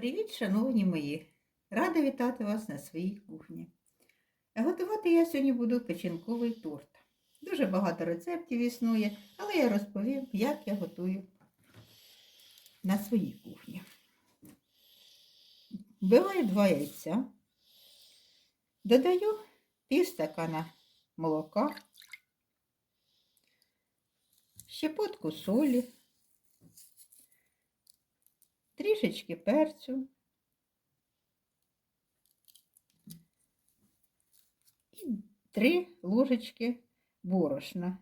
Привіт, шановні мої! Рада вітати вас на своїй кухні. Готувати я сьогодні буду печінковий торт. Дуже багато рецептів існує, але я розповім, як я готую на своїй кухні. Вбиваю два яйця, додаю пів стакана молока, щепотку солі, трішечки перцю і три ложечки борошна.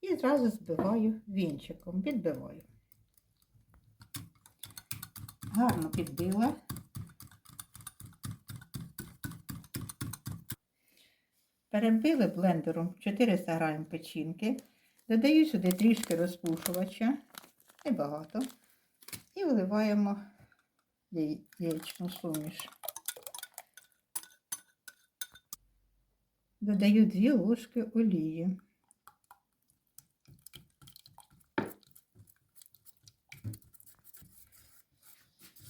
І зразу збиваю вінчиком, підбиваю. Гарно підбила. Перебили блендером 400 грамів печінки. Додаю сюди трішки розпушувача, небагато, і виливаємо яєчну суміш. Додаю 2 ложки олії.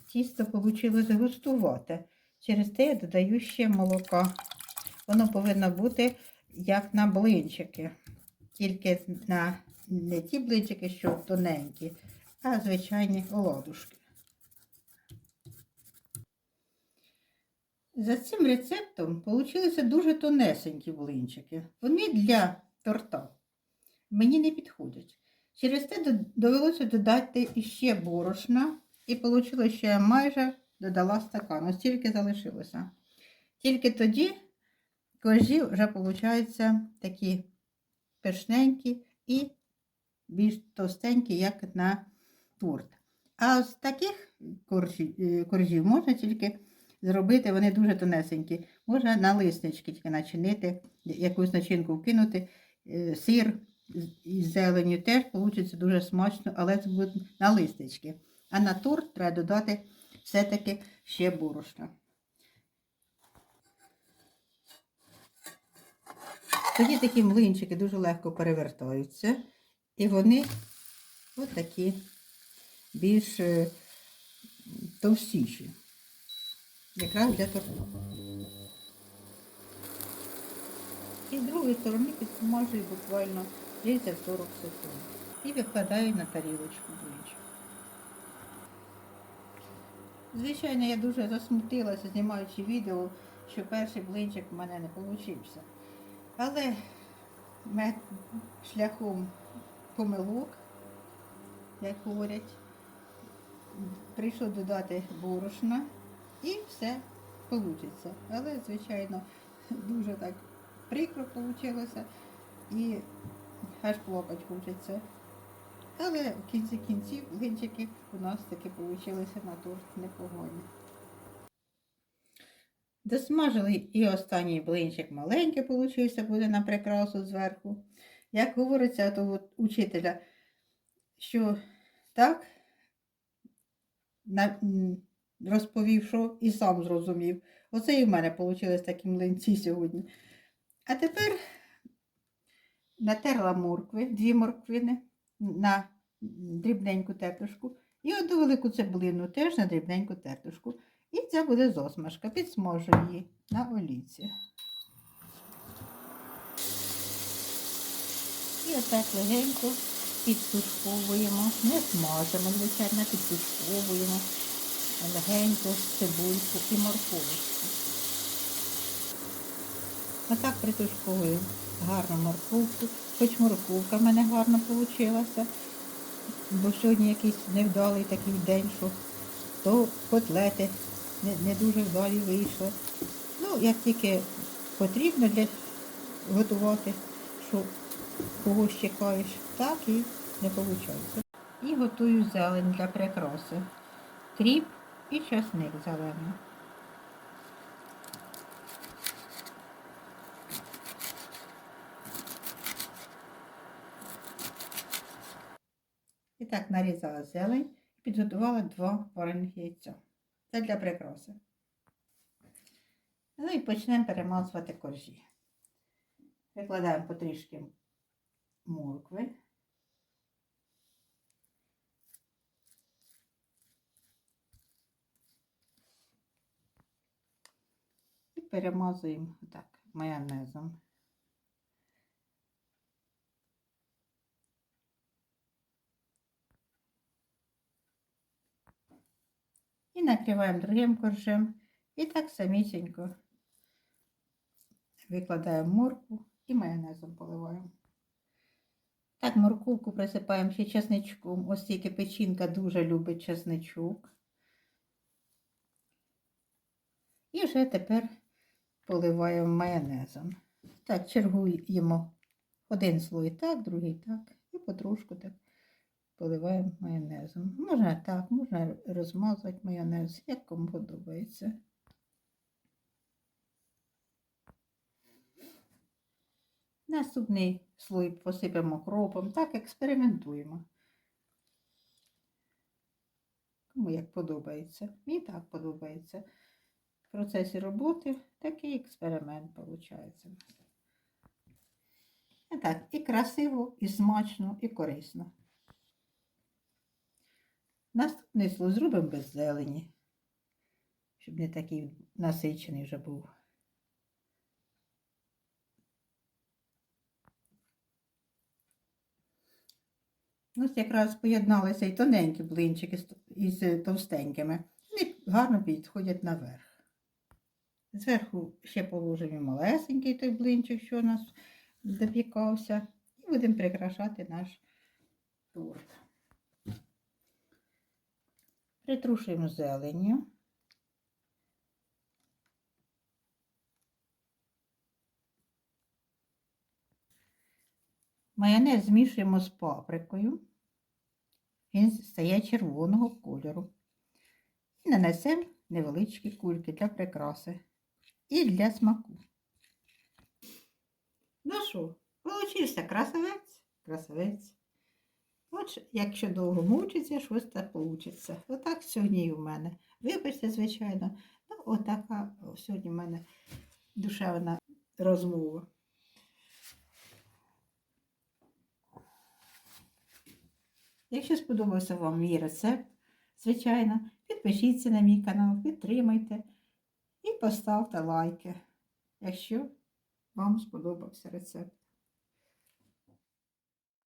Тісто вийшло густувате. Через те я додаю ще молока. Воно повинно бути як на блинчики тільки на не ті блинчики, що тоненькі, а звичайні оладушки. За цим рецептом вийшли дуже тонесенькі блинчики. Вони для торта мені не підходять. Через те довелося додати іще борошна, і вийшло, що я майже додала стакан. Ось тільки залишилося. Тільки тоді коржі вже, виходить, такі пишненькі і більш товстенькі, як на торт. А з таких коржів, е, можна тільки зробити, вони дуже тонесенькі. Можна на лиснички тільки начинити, якусь начинку вкинути, е, сир із зеленю теж вийде дуже смачно, але це буде на листочки. А на торт треба додати все-таки ще борошна. Тоді такі млинчики дуже легко перевертаються, і вони от такі більш е, товстіші. Якраз для торта. І з другої сторони підсмажую буквально 30-40 секунд. І викладаю на тарілочку блинчик. Звичайно, я дуже засмутилася, знімаючи відео, що перший блинчик в мене не вийшов. Але шляхом помилок, як говорять, прийшло додати борошна і все вийде. Але, звичайно, дуже так прикро вийшло і аж плакати хочеться. Але в кінці кінців блинчики у нас таки вийшли на торт непогані. Досмажили і останній блинчик маленький получився, буде на прикрасу зверху. Як говориться то от учителя, що так розповів, що і сам зрозумів. Оце і в мене вийшли такі млинці сьогодні. А тепер натерла моркви, дві морквини на дрібненьку тертушку. І одну велику цеблину теж на дрібненьку тертушку. І це буде зосмажка. Підсмажу її на олійці. І отак легенько підтушковуємо. Не смажимо, звичайно, підтушковуємо легенько цибульку і морковочку. Отак притушковую гарно морковку. Хоч морковка в мене гарно вийшла. Бо сьогодні якийсь невдалий такий день, що то котлети не, не дуже вдалі вийшли. Ну, як тільки потрібно для готувати, що когось чекаєш, так і не виходить. І готую зелень для прикраси. Кріп і часник зелений. І так нарізала зелень і підготувала два варених яйця. Це для прикраси. Ну і почнемо перемазувати коржі. Викладаємо потрішки моркви. І перемазуємо так майонезом. І накриваємо другим коржем. І так самісінько викладаємо моркву і майонезом поливаємо. Так, морковку присипаємо ще чесничком. Ось тільки печінка дуже любить чесничок. І вже тепер поливаємо майонезом. Так, чергуємо один слой так, другий так. І потрошку так поливаємо майонезом. Можна так, можна розмазати майонез, як кому подобається. Наступний слой посипемо кропом. Так, експериментуємо. Кому як подобається. Мені так подобається. В процесі роботи такий експеримент виходить. І так, і красиво, і смачно, і корисно. Наступний слой зробимо без зелені, щоб не такий насичений вже був. Ось якраз поєдналися і тоненькі блинчики із е, товстенькими. Вони гарно підходять наверх. Зверху ще положимо малесенький той блинчик, що у нас допікався. І будемо прикрашати наш торт. Притрушуємо зеленню. Майонез змішуємо з паприкою. Він стає червоного кольору. І нанесемо невеличкі кульки для прикраси і для смаку. Ну що, получився красавець? Красавець. От якщо довго мучиться, щось так вийде. Отак сьогодні і в мене. Вибачте, звичайно, ну отака сьогодні в мене душевна розмова. Якщо сподобався вам мій рецепт, звичайно, підпишіться на мій канал, підтримайте і поставте лайки, якщо вам сподобався рецепт.